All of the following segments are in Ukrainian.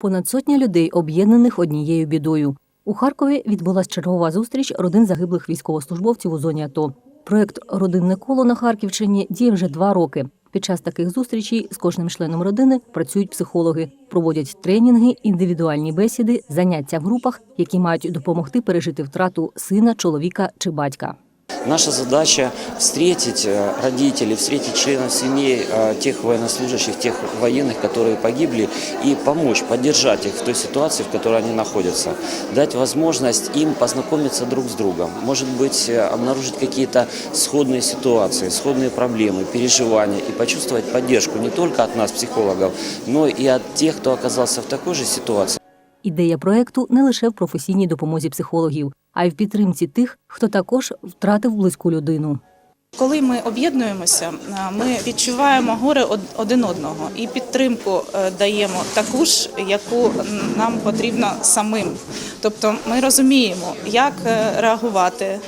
Понад сотня людей, об'єднаних однією бідою. У Харкові відбулася чергова зустріч родин загиблих військовослужбовців у зоні АТО. Проект Родинне коло на Харківщині діє вже два роки. Під час таких зустрічей з кожним членом родини працюють психологи, проводять тренінги, індивідуальні бесіди, заняття в групах, які мають допомогти пережити втрату сина, чоловіка чи батька. Наша задача встретить э, родителей, встретить членов семей э, тех военнослужащих, тех военных, которые погибли, и помочь, поддержать их в той ситуации, в которой они находятся. Дать возможность им познакомиться друг с другом. Может быть, э, обнаружить какие-то сходные ситуации, сходные проблемы, переживания и почувствовать поддержку не только от нас, психологов, но и от тех, кто оказался в такой же ситуации. Ідея проекту не лише в професійній допомозі психологів, а й в підтримці тих, хто також втратив близьку людину. Коли ми об'єднуємося, е, ми відчуваємо горе од- один одного і підтримку е, даємо таку ж, яку нам потрібно самим. Тобто ми розуміємо, як е, реагувати,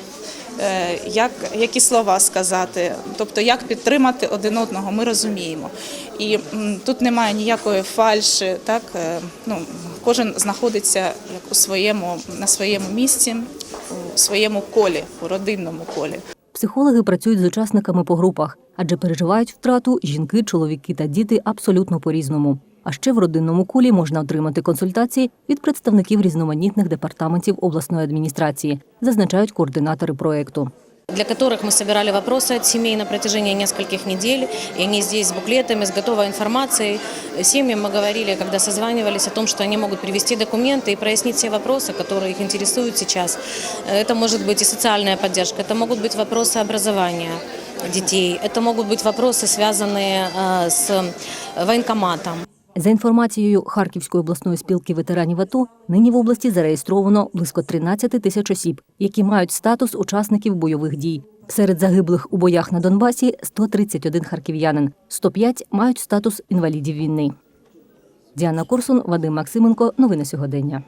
як, які слова сказати, тобто як підтримати один одного, ми розуміємо. І тут немає ніякої фальші, так ну, кожен знаходиться як у своєму на своєму місці, у своєму колі, у родинному колі. Психологи працюють з учасниками по групах, адже переживають втрату жінки, чоловіки та діти абсолютно по-різному. А ще в родинному колі можна отримати консультації від представників різноманітних департаментів обласної адміністрації, зазначають координатори проекту для которых мы собирали вопросы от семей на протяжении нескольких недель. И они здесь с буклетами, с готовой информацией. Семьям мы говорили, когда созванивались о том, что они могут привести документы и прояснить все вопросы, которые их интересуют сейчас. Это может быть и социальная поддержка, это могут быть вопросы образования детей, это могут быть вопросы, связанные э, с военкоматом. За інформацією Харківської обласної спілки ветеранів АТО, нині в області зареєстровано близько 13 тисяч осіб, які мають статус учасників бойових дій. Серед загиблих у боях на Донбасі 131 харків'янин, 105 мають статус інвалідів війни. Діана Корсун, Вадим Максименко. Новини сьогодення.